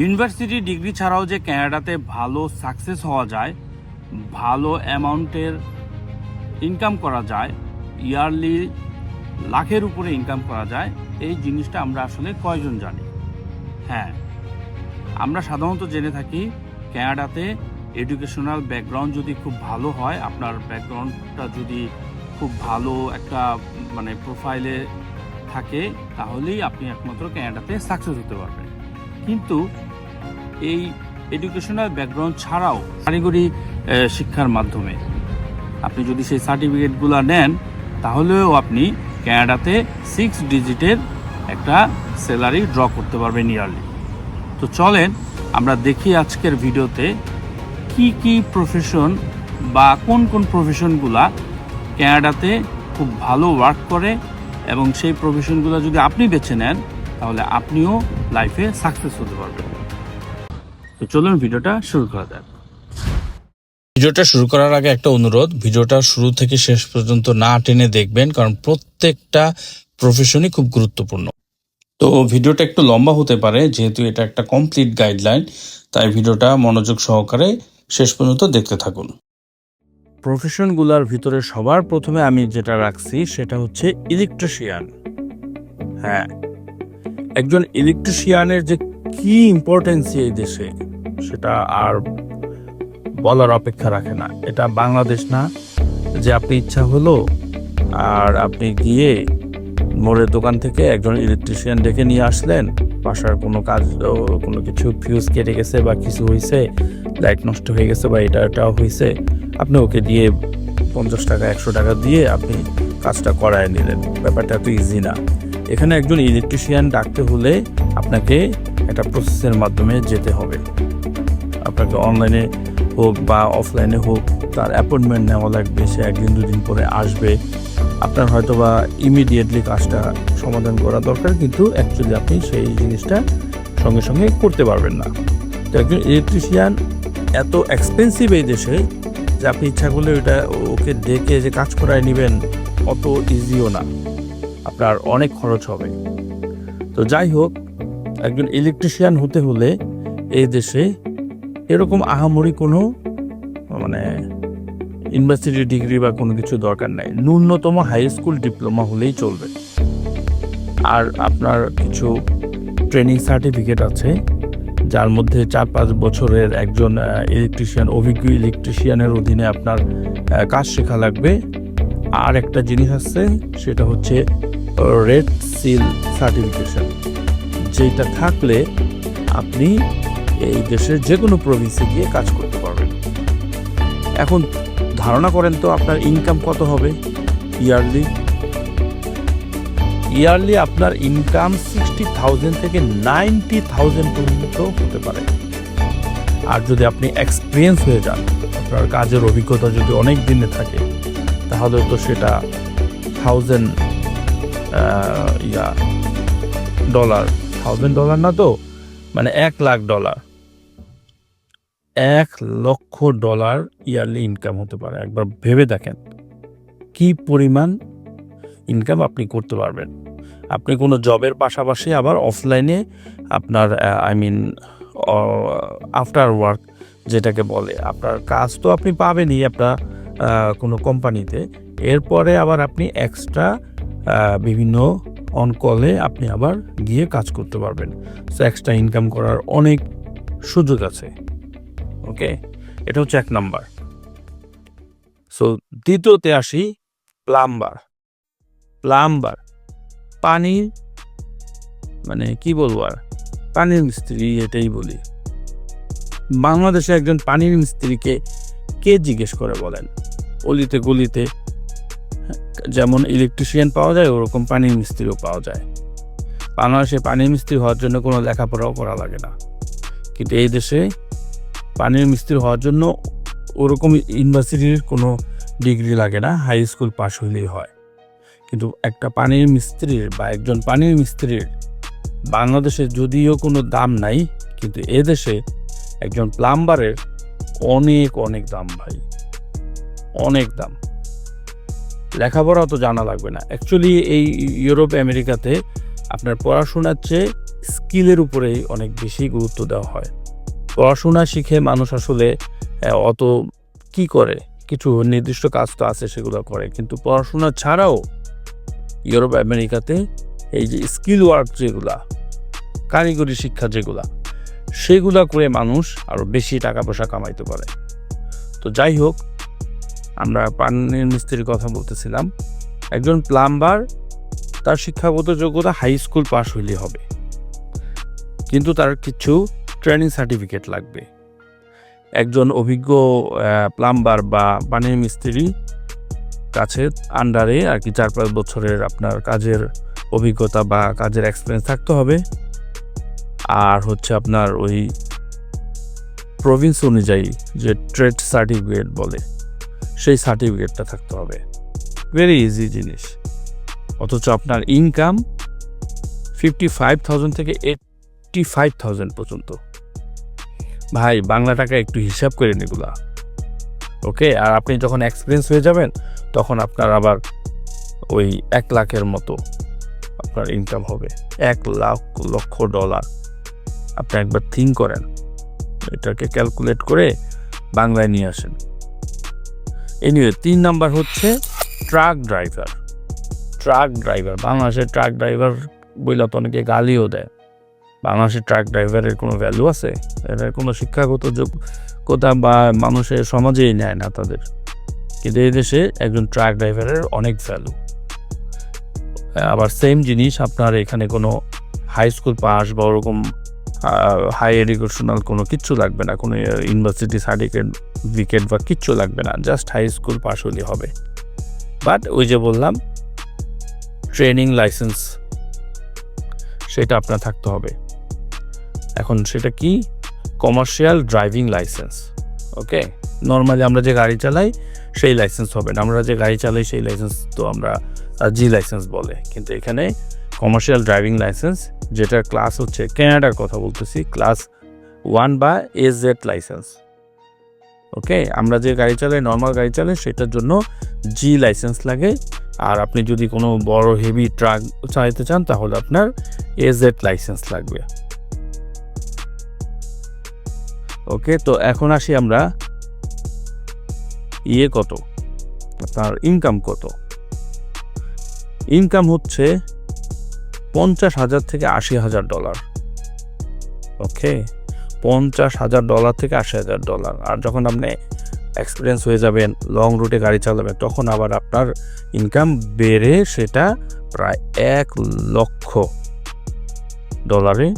University degree ছাড়াও যে ক্যানাডাতে ভালো সাকসেস হওয়া যায়, ভালো অ্যামাউন্টের ইনকাম করা যায়, ইয়ারলি লাখের উপরে ইনকাম করা যায়, এই জিনিসটা আমরা আসলে কয়জন জানি? হ্যাঁ আমরা সাধারণত জেনে থাকি ক্যানাডাতে এডুকেশনাল ব্যাকগ্রাউন্ড যদি খুব ভালো হয়, আপনার ব্যাকগ্রাউন্ডটা যদি খুব ভালো একটা মানে প্রোফাইলে থাকে, তাহলেই আপনি একমাত্র ক্যানাডাতে সাকসেস হতে পারবেন। কিন্তু এই এডুকেশনাল ব্যাকগ্রাউন্ড ছাড়াও কারিগরি শিক্ষার মাধ্যমে। আপনি যদি সেই সার্টিফিকেটগুলো নেন, তাহলেও আপনি ক্যানাডাতে সিক্স ডিজিটের একটা স্যালারি ড্র করতে পারবেন ইয়ারলি তো চলেন আমরা দেখি আজকের ভিডিওতে কি কি প্রফেশন বা কোন কোন প্রফেশনগুলা ক্যানাডাতে খুব ভালো ওয়ার্ক করে এবং সেই প্রফেশনগুলো যদি আপনি বেছে নেন তাহলে আপনিও লাইফে সাকসেস হতে পারবেন। তো চলুন ভিডিওটা শুরু করা যাক। ভিডিওটা শুরু করার আগে একটা অনুরোধ ভিডিওটা শুরু থেকে শেষ পর্যন্ত না টেনে দেখবেন কারণ প্রত্যেকটা প্রফেশনই খুব গুরুত্বপূর্ণ। তো ভিডিওটা একটু লম্বা হতে পারে যেহেতু এটা একটা কমপ্লিট গাইডলাইন তাই ভিডিওটা মনোযোগ সহকারে শেষ পর্যন্ত দেখতে থাকুন। প্রফেশনগুলোর ভিতরে সবার প্রথমে আমি যেটা রাখছি সেটা হচ্ছে ইলেকট্রিশিয়ান হ্যাঁ একজন ইলেকট্রিশিয়ানের যে কি ইম্পর্টেন্স এই দেশে, সেটা আর বলার অপেক্ষা রাখে না। এটা বাংলাদেশ না, যে আপনি ইচ্ছা হলো আর আপনি গিয়ে মোড়ের দোকান থেকে একজন ইলেকট্রিশিয়ান ডেকে নিয়ে আসলেন, বাসার কোনো কাজ কোনো কিছু ফিউজ কেটে গেছে বা কিছু হয়েছে লাইট নষ্ট হয়ে গেছে বা এটা এটাও হয়েছে আপনি ওকে দিয়ে পঞ্চাশ টাকা, একশো টাকা দিয়ে আপনি কাজটা করায় নিলেন। ব্যাপারটা এত ইজি না। এখানে একজন ইলেকট্রিশিয়ান ডাকতে হলে আপনাকে একটা প্রসেসের মাধ্যমে যেতে হবে। আপনাকে অনলাইনে হোক বা অফলাইনে হোক, তার অ্যাপয়েন্টমেন্ট নেওয়া লাগবে, সে একদিন দুদিন পরে আসবে। আপনার হয়তো বা ইমিডিয়েটলি কাজটা সমাধান করা দরকার, কিন্তু অ্যাকচুয়ালি আপনি সেই জিনিসটা সঙ্গে সঙ্গে করতে পারবেন না। তো একজন ইলেকট্রিশিয়ান এত এক্সপেন্সিভ এই দেশে যে আপনি ইচ্ছা করলে ওটা ওকে ডেকে যে কাজ করায় নেবেন, অত ইজিও না। আপনার অনেক খরচ হবে। তো যাই হোক, একজন ইলেকট্রিশিয়ান হতে হলে এই দেশে এরকম আহামরি কোনো মানে ইউনিভার্সিটি ডিগ্রি বা কোনো কিছু দরকার নাই। ন্যূনতম হাই স্কুল ডিপ্লোমা হলেই চলবে। আর আপনার কিছু ট্রেনিং সার্টিফিকেট আছে, যার মধ্যে চার পাঁচ বছরের একজন ইলেকট্রিশিয়ান অভিজ্ঞ ইলেকট্রিশিয়ানের অধীনে আপনার কাজ শেখা লাগবে। আর একটা জিনিস আছে, সেটা হচ্ছে রেড সিল সার্টিফিকেশন যেটা থাকলে আপনি এই দেশের যে কোনো প্রভিন্সে গিয়ে কাজ করতে পারবেন। এখন ধারণা করেন তো আপনার ইনকাম কত হবে ইয়ারলি ইয়ারলি আপনার ইনকাম সিক্সটি থাউজেন্ড থেকে নাইনটি থাউজেন্ড পর্যন্ত হতে পারে। আর যদি আপনি এক্সপিরিয়েন্স হয়ে যান, আপনার কাজের অভিজ্ঞতা যদি অনেক দিনে থাকে, তাহলে তো সেটা থাউজেন্ড ইয়া ডলার থাউজেন্ড ডলার না তো? মানে এক লাখ ডলার এক লক্ষ ডলার ইয়ারলি ইনকাম হতে পারে। একবার ভেবে দেখেন কি পরিমাণ ইনকাম আপনি করতে পারবেন। আপনি কোনো জবের পাশাপাশি আবার অফলাইনে আপনার আই মিন আফটার ওয়ার্ক যেটাকে বলে, আপনার কাজ তো আপনি পাবেনই আপনার কোনো কোম্পানিতে এরপরে আবার আপনি এক্সট্রা বিভিন্ন অন কলে আপনি আবার গিয়ে কাজ করতে পারবেন। সো এক্সট্রা ইনকাম করার অনেক সুযোগ আছে। ওকে এটা হচ্ছে এক নাম্বার সো দ্বিতীয়তে আসি প্লাম্বার প্লাম্বার পানির মানে কি বলব আর? পানির মিস্ত্রি এটাই বলি। বাংলাদেশে একজন পানির মিস্ত্রিকে কে জিজ্ঞেস করে বলেন? অলিতে, গলিতে যেমন ইলেকট্রিশিয়ান পাওয়া যায়, ওরকম পানির মিস্ত্রিও পাওয়া যায়। বাংলাদেশে পানির মিস্ত্রি হওয়ার জন্য কোনো লেখাপড়াও করা লাগে না। কিন্তু এই দেশে পানির মিস্ত্রি হওয়ার জন্য ওরকম ইউনিভার্সিটির কোনো ডিগ্রি লাগে না, হাই স্কুল পাশ হইলেই হয়। কিন্তু একটা পানির মিস্ত্রির বা একজন পানির মিস্ত্রির বাংলাদেশে যদিও কোনো দাম নাই, কিন্তু এদেশে একজন প্লাম্বারের অনেক অনেক দাম ভাই। অনেক দাম। লেখাপড়া তো জানা লাগবে না। অ্যাকচুয়ালি এই ইউরোপ, আমেরিকাতে আপনার পড়াশোনার চেয়ে স্কিলের উপরেই অনেক বেশি গুরুত্ব দেওয়া হয়। পড়াশোনা শিখে মানুষ আসলে অত কি করে? কিছু নির্দিষ্ট কাজ তো আছে সেগুলো করে। কিন্তু পড়াশোনা ছাড়াও ইউরোপ, আমেরিকাতে এই যে স্কিল ওয়ার্ক যেগুলা, কারিগরি শিক্ষা যেগুলা, সেগুলা করে মানুষ আরও বেশি টাকা পয়সা কামাইতে পারে। তো যাই হোক আমরা পানির মিস্ত্রির কথা বলতেছিলাম। একজন প্লাম্বার তার শিক্ষাগত যোগ্যতা হাই স্কুল পাশ হইলে হবে। কিন্তু তার কিছু ট্রেনিং সার্টিফিকেট লাগবে। একজন অভিজ্ঞ প্লাম্বার বা পানির মিস্ত্রি কাছে আন্ডারে আর কি চার পাঁচ বছরের আপনার কাজের অভিজ্ঞতা বা কাজের এক্সপিরিয়েন্স থাকতে হবে। আর হচ্ছে আপনার ওই প্রভিন্স অনুযায়ী যে ট্রেড সার্টিফিকেট বলে। সেই সার্টিফিকেটটা থাকতে হবে। ভেরি ইজি জিনিস। অথচ আপনার ইনকাম ফিফটি ফাইভ থাউজেন্ড থেকে এইটটি ফাইভ থাউজেন্ড পর্যন্ত। ভাই, বাংলা টাকা একটু হিসাব করে এগুলা। ওকে আর আপনি যখন এক্সপিরিয়েন্স হয়ে যাবেন, তখন আপনার আবার ওই এক লাখের মতো আপনার ইনকাম হবে। এক লাখ লক্ষ ডলার আপনি একবার থিঙ্ক করেন। এটাকে ক্যালকুলেট করে বাংলায় নিয়ে আসেন। এনিওয়ে তিন নাম্বার হচ্ছে ট্রাক ড্রাইভার। ট্রাক ড্রাইভার, বাংলাদেশের ট্রাক ড্রাইভার বইলা তো অনেকে গালিও দেয়। বাংলাদেশের ট্রাক ড্রাইভারের কোনো ভ্যালু আছে? এটার কোনো শিক্ষাগত যোগ্যতা বা মানুষের সমাজেই নেয় না তাদের। কিন্তু এই দেশে একজন ট্রাক ড্রাইভারের অনেক ভ্যালু আবার সেম জিনিস আপনার এখানে কোনো হাই স্কুল পাস বা ওরকম হাই এডুকেশনাল কোনো কিচ্ছু লাগবে না। কোনো ইউনিভার্সিটি সার্টিফিকেট উইকেট বা কিচ্ছু লাগবে না জাস্ট হাই স্কুল পাস হলে হবে। বাট ওই যে বললাম ট্রেনিং লাইসেন্স সেটা আপনার থাকতে হবে। এখন সেটা কি? Commercial driving license okay normally আমরা যে গাড়ি চালাই, সেই লাইসেন্স হবে না। আমরা যে গাড়ি চালাই, সেই লাইসেন্স তো আমরা জি লাইসেন্স বলে। কিন্তু এখানে কমার্শিয়াল ড্রাইভিং লাইসেন্স যেটার ক্লাস হচ্ছে ক্যানাডার কথা বলতেছি ক্লাস ওয়ান বা এস জেড লাইসেন্স ওকে আমরা যে গাড়ি চালাই নর্মাল গাড়ি চালাই, সেটার জন্য জি লাইসেন্স লাগে। আর আপনি যদি কোনো বড় হেভি ট্রাক চালাতে চান, তাহলে আপনার এজেড লাইসেন্স লাগবে। ওকে তো এখন আসি আমরা ইয়ে কত? আপনার ইনকাম কত? ইনকাম হচ্ছে পঞ্চাশ হাজার থেকে আশি হাজার ডলার ওকে পঞ্চাশ হাজার ডলার থেকে আশি হাজার ডলার আর যখন আপনি এক্সপিরিয়েন্স হয়ে যাবেন লং রুটে গাড়ি চালাবেন, তখন আবার আপনার ইনকাম বেড়ে সেটা প্রায় এক লক্ষ ডলারে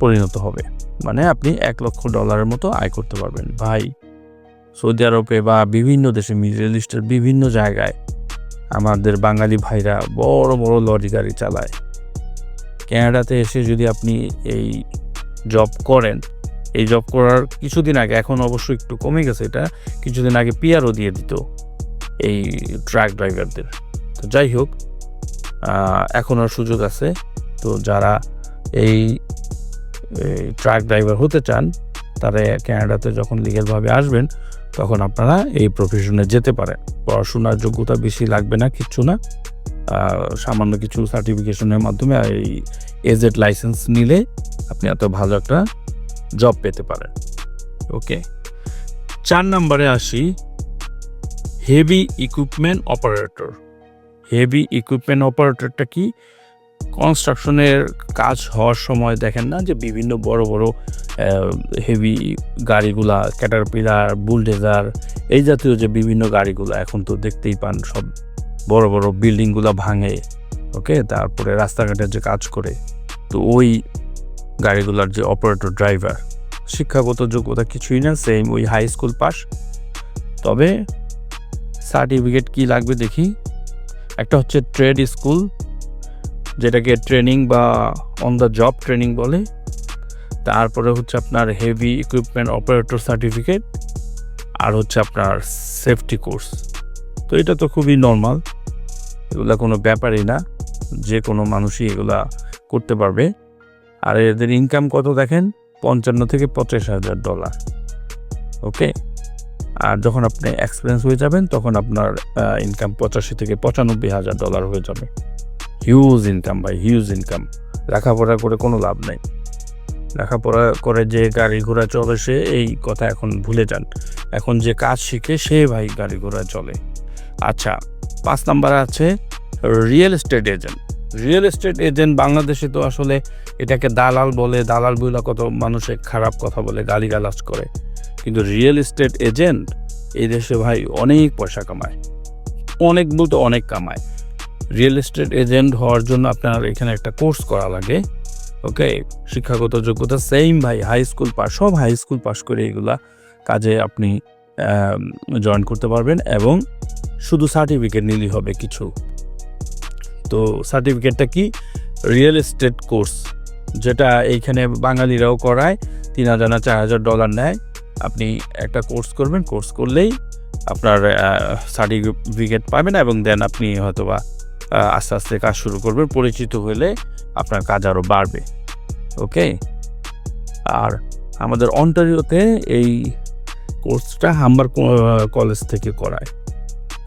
পরিণত হবে। মানে আপনি এক লক্ষ ডলারের মতো আয় করতে পারবেন। ভাই, সৌদি আরবে বা বিভিন্ন দেশে, মিডল ইস্টের বিভিন্ন জায়গায় আমাদের বাঙালি ভাইরা বড় বড় লরি গাড়ি চালায়। ক্যানাডাতে এসে যদি আপনি এই জব করেন, এই জব করার কিছুদিন আগে, এখন অবশ্যই একটু কমে গেছে এটা, কিছুদিন আগে পিআরও দিয়ে দিত এই ট্রাক ড্রাইভারদের তো যাই হোক এখন আর সুযোগ আছে। তো যারা এই ট্রাক ড্রাইভার হতে চান, তারা ক্যানাডাতে যখন লিগেলভাবে আসবেন, তখন আপনারা এই প্রফেশনে যেতে পারেন। পড়াশোনার যোগ্যতা বেশি লাগবে না, কিচ্ছু না। সামান্য কিছু সার্টিফিকেশনের মাধ্যমে এই এজেড লাইসেন্স নিলে আপনি এত ভালো একটা জব পেতে পারেন। ওকে চার নম্বরে আসি heavy equipment operator heavy equipment অপারেটরটা কি? কনস্ট্রাকশনের কাজ হওয়ার সময় দেখেন না যে বিভিন্ন বড় বড় হেভি গাড়িগুলা ক্যাটারপিলার বুলডেজার এই জাতীয় যে বিভিন্ন গাড়িগুলো এখন তো দেখতেই পান সব বড় বড় বিল্ডিংগুলো ভাঙে, ওকে? তারপরে রাস্তাঘাটে যে কাজ করে। তো ওই গাড়িগুলোর যে অপারেটর ড্রাইভার শিক্ষাগত যোগ্যতা কিছুই না সেম ওই হাই স্কুল পাস তবে সার্টিফিকেট কি লাগবে দেখি? একটা হচ্ছে ট্রেড স্কুল যেটাকে ট্রেনিং বা অন দ্য জব ট্রেনিং বলে। তারপরে হচ্ছে আপনার হেভি ইকুইপমেন্ট অপারেটর সার্টিফিকেট আর হচ্ছে আপনার সেফটি কোর্স তো এটা তো খুবই নর্মাল এগুলা কোনো ব্যাপারই না। যে কোনো মানুষই এগুলা করতে পারবে। আর এদের ইনকাম কত দেখেন? পঞ্চান্ন থেকে পঁচাশ হাজার ডলার ওকে আর যখন আপনি এক্সপিরিয়েন্স হয়ে যাবেন, তখন আপনার ইনকাম পঁচাশি থেকে পঁচানব্বই হাজার ডলার হয়ে যাবে। হিউজ ইনকাম ভাই হিউজ ইনকাম লেখাপড়া করে কোনো লাভ নেই। লেখাপড়া করে যে গাড়ি ঘোড়া চলে, সে এই কথা এখন ভুলে যান। এখন যে কাজ শিখে, সে ভাই গাড়ি ঘোড়া চলে। আচ্ছা পাঁচ নাম্বার আছে real estate agent real estate agent বাংলাদেশে তো আসলে এটাকে দালাল বলে দালাল বলে কত মানুষে খারাপ কথা বলে, গালিগালাজ করে। কিন্তু রিয়েল এস্টেট এজেন্ট এই দেশে ভাই অনেক পয়সা কামায়। অনেক বলতে অনেক কামায়। রিয়েল এস্টেট এজেন্ট হওয়ার জন্য আপনার এখানে একটা কোর্স করা লাগে ওকে শিক্ষাগত যোগ্যতা সেম ভাই হাই স্কুল পাস সব হাই স্কুল পাস করে এগুলা কাজে আপনি জয়েন করতে পারবেন এবং শুধু সার্টিফিকেট নিলেই হবে কিছু। তো সার্টিফিকেটটা কি? রিয়েল এস্টেট কোর্স যেটা এইখানে বাঙালিরাও করায়, তিন হাজার না চার হাজার ডলার নেয়। আপনি একটা কোর্স করবেন কোর্স করলেই আপনার সার্টিফিকেট পাবেন এবং দেন আপনি হয়তোবা আস্তে আস্তে কাজ শুরু করবেন, পরিচিত হলে আপনার কাজ আরও বাড়বে। ওকে আর আমাদের অন্টারিওতে এই কোর্সটা হাম্বার কলেজ থেকে করায়।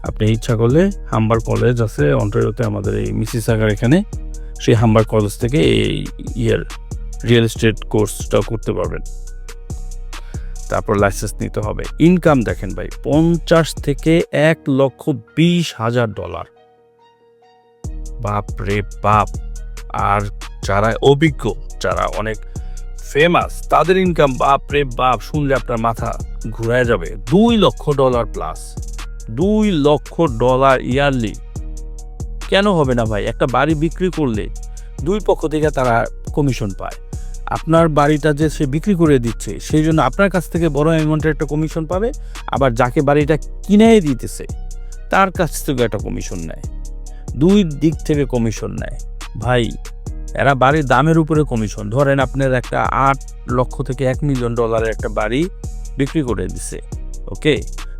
আপনি ইচ্ছা করলে হাম্বার কলেজ আছে, অন্টারিওতে আমাদের এই মিসিসাগার এখানে, সেই হাম্বার কলেজ থেকে এই ইয়ের রিয়েল এস্টেট কোর্সটা করতে পারবেন। তারপর লাইসেন্স নিতে হবে। ইনকাম দেখেন ভাই, পঞ্চাশ থেকে এক লক্ষ বিশ হাজার ডলার বাপ রে বাপ! আর যারা অভিজ্ঞ, যারা অনেক ফেমাস তাদের ইনকাম বাপ রে বাপ, শুনলে আপনার মাথা ঘুরায় যাবে। দুই লক্ষ ডলার প্লাস দুই লক্ষ ডলার ইয়ারলি কেন হবে না ভাই? একটা বাড়ি বিক্রি করলে দুই পক্ষ থেকে তারা কমিশন পায়। আপনার বাড়িটা যে সে বিক্রি করে দিচ্ছে, সেই জন্য আপনার কাছ থেকে বড় অ্যামাউন্টের একটা কমিশন পাবে, আবার যাকে বাড়িটা কিনে দিতেছে, তার কাছ থেকে একটা কমিশন নেয়। দুই দিক থেকে কমিশন নেয়। ভাই এরা বাড়ির দামের উপরে কমিশন ধরেন আপনার একটা আট লক্ষ থেকে এক মিলিয়ন ডলারের একটা বাড়ি বিক্রি করে দিছে ওকে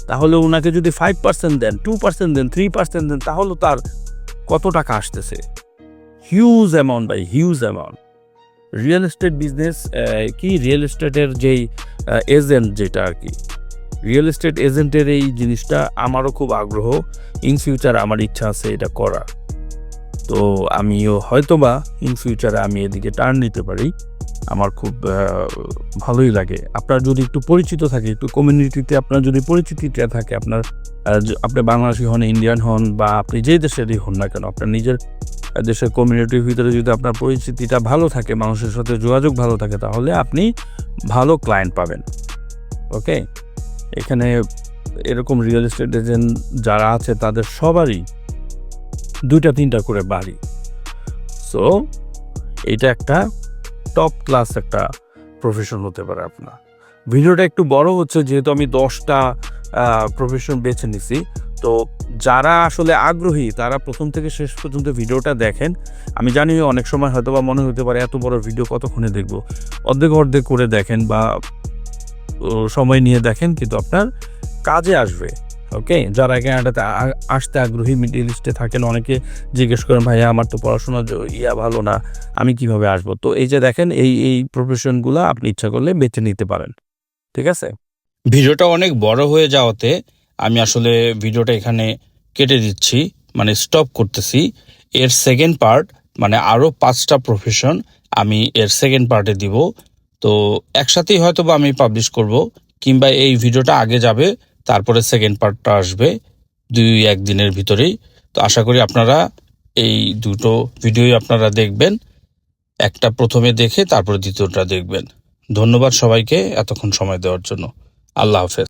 তাহলে ওনাকে যদি ফাইভ পার্সেন্ট দেন টু পার্সেন্ট দেন থ্রি পার্সেন্ট দেন, তাহলে তার কত টাকা আসতেছে? হিউজ অ্যামাউন্ট ভাই huge amount real estate business কি? রিয়েল এস্টেটের যেই এজেন্ট যেটা আর কি। রিয়েল এস্টেট এজেন্টের এই জিনিসটা আমারও খুব আগ্রহ। ইন ফিউচার আমার ইচ্ছা আছে এটা করার। তো আমিও হয়তোবা ইন ফিউচারে আমি এদিকে টার্ন নিতে পারি। আমার খুব ভালোই লাগে। আপনার যদি একটু পরিচিত থাকে, একটু কমিউনিটিতে আপনার যদি পরিচিতিটা থাকে, আপনার আপনি বাংলাদেশি হন ইন্ডিয়ান হন, বা আপনি যে দেশেরই হন না কেন, আপনার নিজের দেশের কমিউনিটির ভিতরে যদি আপনার পরিচিতিটা ভালো থাকে, মানুষের সাথে যোগাযোগ ভালো থাকে, তাহলে আপনি ভালো ক্লায়েন্ট পাবেন। ওকে এখানে এরকম রিয়েল এস্টেট এজেন্ট যারা আছে, তাদের সবারই দুইটা, তিনটা করে বাড়ি। সো এটা একটা টপ ক্লাস একটা প্রফেশন হতে পারে আপনার। ভিডিওটা একটু বড় হচ্ছে, যেহেতু আমি দশটা প্রফেশন বেছে নিছি। তো যারা আসলে আগ্রহী, তারা প্রথম থেকে শেষ পর্যন্ত ভিডিওটা দেখেন। আমি জানি অনেক সময় হয়তো বা মনে হতে পারে এত বড় ভিডিও কতক্ষণে দেখব। অর্ধেক অর্ধেক করে দেখেন বা সময় নিয়ে দেখেন, কিন্তু আপনার কাজে আসবে। ওকে যারা ক্যানাডাতে আসতে আগ্রহী মিডিল ইস্টে থাকেন, অনেকে জিজ্ঞেস করেন, ভাইয়া, আমার তো পড়াশোনা ইয়া ভালো না, আমি কীভাবে আসব? তো এই যে দেখেন, এই এই প্রফেশনগুলো আপনি ইচ্ছা করলে বেছে নিতে পারেন। ঠিক আছে? ভিডিওটা অনেক বড় হয়ে যাওয়াতে আমি আসলে ভিডিওটা এখানে কেটে দিচ্ছি মানে স্টপ করতেছি। এর সেকেন্ড পার্ট মানে আরও পাঁচটা প্রফেশন আমি এর সেকেন্ড পার্টে দিব। তো একসাথেই হয়তো বা আমি পাবলিশ করব, কিংবা এই ভিডিওটা আগে যাবে তারপরে সেকেন্ড পার্টটা আসবে দুই, এক দিনের ভিতরেই। তো আশা করি আপনারা এই দুটো ভিডিওই আপনারা দেখবেন। একটা প্রথমে দেখে তারপরে দ্বিতীয়টা দেখবেন। ধন্যবাদ সবাইকে এতক্ষণ সময় দেওয়ার জন্য। আল্লাহ হাফেজ।